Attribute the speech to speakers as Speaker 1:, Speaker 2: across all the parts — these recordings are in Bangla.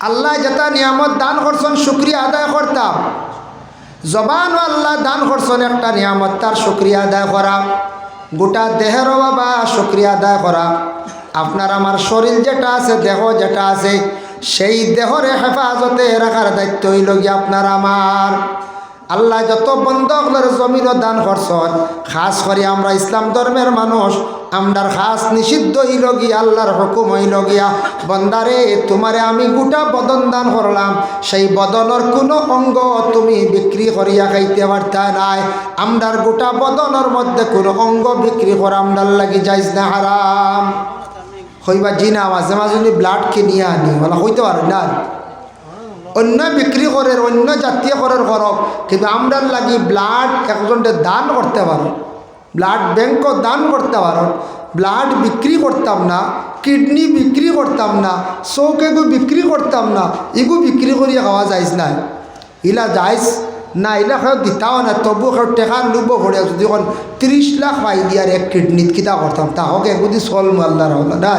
Speaker 1: আল্লাহ যেটা নিয়ামত দান করছেন, শুক্রিয়া আদায় করতাম। জবানও আল্লাহ দান করছেন একটা নিয়ামত, তার শুক্রিয়া আদায় করা। গোটা দেহেরও বাবা শুক্রিয়া আদায় করা। আপনার আমার শরীর যেটা আছে, দেহ যেটা আছে, সেই দেহরে হেফাজতে রাখার দায়িত্ব হইল গিয়ে আপনার আমার। আল্লাহ যত বন্ধকলের জমিনও দান করছেন, খাস করে আমরা ইসলাম ধর্মের মানুষ, আমরার খাস নিষিদ্ধ হইল গিয়া আল্লাহর হুকুম হইল গিয়া বন্দারে, তোমারে আমি গোটা বদন দান করলাম। সেই বদনের কোনো অঙ্গ তুমি বিক্রি করিয়া খাইতে পারতা নাই। আমরার গোটা বদনের মধ্যে কোনো অঙ্গ বিক্রি করা আমরার লাগি যাইজ না, হারাম। হইবা জি না মাঝে মাঝে ব্লাড কিনিয়ে আনি, বলা হইতে পারে না। অন্য বিক্রি করের, অন্য জাতীয় করের করক কিন্তু আমরার লাগি ব্লাড একজনকে দান করতে পারো। ব্লাড ব্যাংকও দান করতে পারো। ব্লাড বিক্রি করতাম না কিডনি বিক্রি করতাম না চৌক এগু বিক্রি করতাম না, এগু বিক্রি করিয়া খাওয়া যাইজ না ইলা যাইজ না, ইলা খেয়ে দিতাও না তবু খেয়ে টেকা লুব ভরে যদি এখন ত্রিশ লাখ পাই দিয়ার এক কিডনিত কিতা করতাম তাহকে এগুদি চল মালদার হলো না।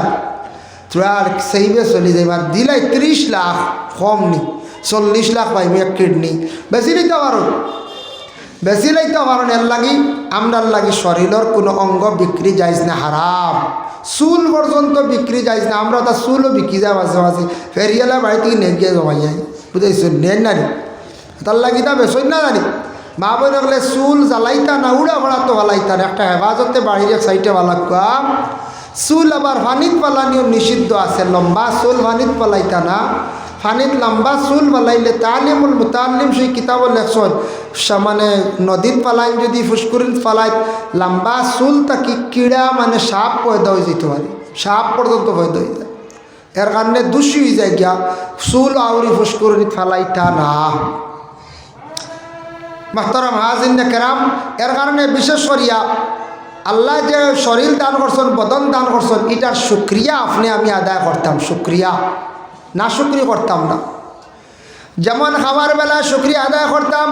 Speaker 1: তোর সেইবে চলি যাইবার দিলাই ত্রিশ লাখ কম নি, চল্লিশ লাখ পাইবি এক কিডনি। বেশি নিতে পারো বেশি লাইতে পারেন এর লাগি আমরার লাগি শরীরের কোনো অঙ্গ বিক্রি যাইজ না হারাম চুল পর্যন্ত বিক্রি যাইজ না আমরা তা চুলও বিক্রি যায় মাঝে মাঝে ফেরিয়ালা বাড়ি থেকে নিয়ে গিয়ে জমাই যাই বুঝাইছো নেন না তার লাগি তা বেসই না জানি। মা বোন গেলে চুল জ্বালাইতা না উড়া ভরা তো ভালাইতা একটা হেফাজতে বাড়ির এক সাইডে ভালা কাম চুল আবার ফানিত পালানিও নিষিদ্ধ আছে। লম্বা চুল ফানিত পালাইতা না। ফানিত লম্বা চুল পালাইলে তালিমুল মুতালিম সেই কিতাব লেখছন মানে নদীত পালাই যদি ফুসকুরিত পালাই, লম্বা চুল তাকি কিড়া মানে সাপ পয়দা হয়ে যেতে পারে। সাপ পর্যন্ত পয়দা হয়ে যায়। এর কারণে দোষী হয়ে যায় গিয়া চুল আউরি ফুসকুরিত ফালাইতা না। মাহতরম হাজিন কেরাম, এর কারণে বিশেষ করিয়া আল্লাহ যে শরীর দান করছেন, বদন দান করছেন, এটার সুক্রিয়া আপনি আমি আদায় করতাম সুক্রিয়া না সুক্রি করতাম না। যেমন খাবার বেলা সুক্রিয়া আদায় করতাম,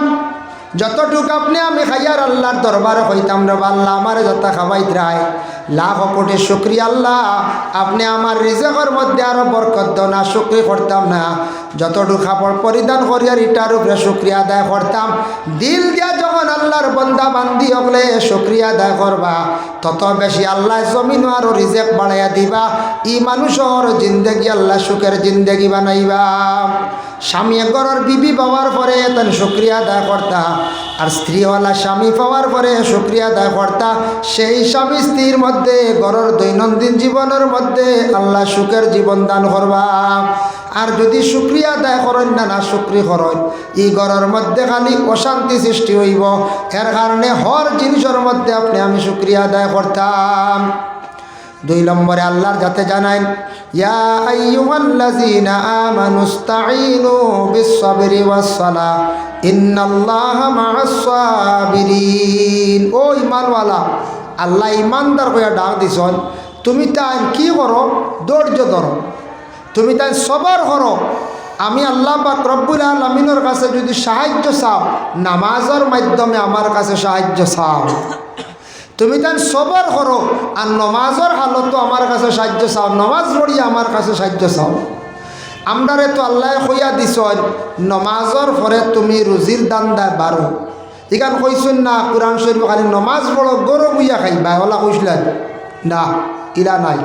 Speaker 1: যতটুক আপনি আমি খাইয়ার আল্লাহর দরবারে হইতাম রে আল্লাহ, আমার যত খাবাই দ্রায় লাখ কোটি শুক্রিয়া আল্লাহ, আপনি আমার রিজেকের মধ্যে আরও বরকত না, শুক্রি করতাম না। যতটুকু খাবার পরিধান করিয়ার ইটার উপরে শুক্রিয়া আদায় করতাম। দিল দিয়া যখন আল্লাহর বন্দা বান্দি হলে শুক্রিয়া আদায় করবা, তত বেশি আল্লাহ জমিন আরও রিজেক বাড়াইয়া দিবা। ই মানুষের জিন্দগি, আল্লাহ সুখের জিন্দগি বানাইবা। স্বামী ঘরের বিবি পাওয়ার পরে তার শুক্রিয়া আদায় করতা, আর স্ত্রীওয়ালা স্বামী পাওয়ার পরে শুক্রিয়া আদায় করতা। সেই স্বামী স্ত্রীর মধ্যে, ঘরের দৈনন্দিন জীবনের মধ্যে আল্লাহ সুখের জীবন দান করবা। আর যদি শুক্রিয়া আদায় করেন না না শুক্রি করেন। এই ঘরের মধ্যে খালি অশান্তি সৃষ্টি হইব। এর কারণে হর জিনিসের মধ্যে আপনি আমি শুক্রিয়া আদায় করতাম। দুই নম্বরে আল্লাহর যাতে জানাই ও আল্লাহ ঈমানদার কইয়া ডাক দিছন, তুমি তাই কি করো? ধৈর্য ধরো। তুমি তাই সবর করো আমি আল্লাহ পাক রব্বুল আলমিনের কাছে যদি সাহায্য চাও, নামাজের মাধ্যমে আমার কাছে সাহায্য চাও। তুমি তাই সবর করো আর নমাজের হালতো আমার কাছে সাহায্য চাও, নমাজ পড়ি আমার কাছে সাহায্য চাও। আমরারে তো আল্লাহ কইয়া দিছ নমাজর পরে তুমি রুজির দান দেয় বারো। এখান কইসুন না, কোরআন শরীফ খালি নমাজ পড়ো, গরু বুইয়া খাইবা, ওলা কইসলেন না, ইরা নাই।